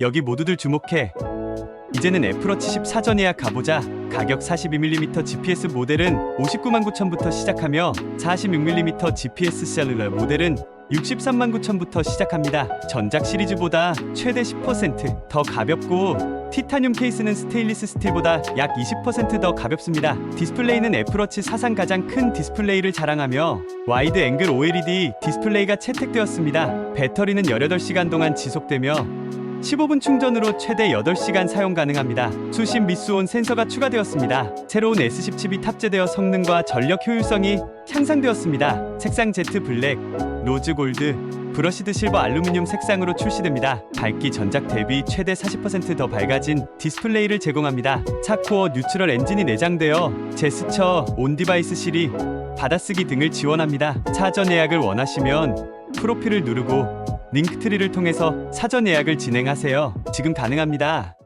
여기 모두들 주목해. 이제는 애플워치 10 사전 예약 가보자. 가격 42mm GPS 모델은 59만 9천부터 시작하며 46mm GPS 셀룰러 모델은 63만 9천부터 시작합니다. 전작 시리즈보다 최대 10%더 가볍고 티타늄 케이스는 스테인리스 스틸보다 약 20%더 가볍습니다. 디스플레이는 애플워치 사상 가장 큰 디스플레이를 자랑하며 와이드 앵글 OLED 디스플레이가 채택되었습니다. 배터리는 18시간 동안 지속되며 15분 충전으로 최대 8시간 사용 가능합니다. 수신 미수온 센서가 추가되었습니다. 새로운 S10 칩이 탑재되어 성능과 전력 효율성이 향상되었습니다. 색상 제트 블랙, 로즈 골드, 브러시드 실버 알루미늄 색상으로 출시됩니다. 밝기 전작 대비 최대 40%더 밝아진 디스플레이를 제공합니다. 4코어 뉴트럴 엔진이 내장되어 제스처, 온 디바이스 실이 받아쓰기 등을 지원합니다. 사전 예약을 원하시면 프로필을 누르고 링크트리를 통해서 사전 예약을 진행하세요. 지금 가능합니다.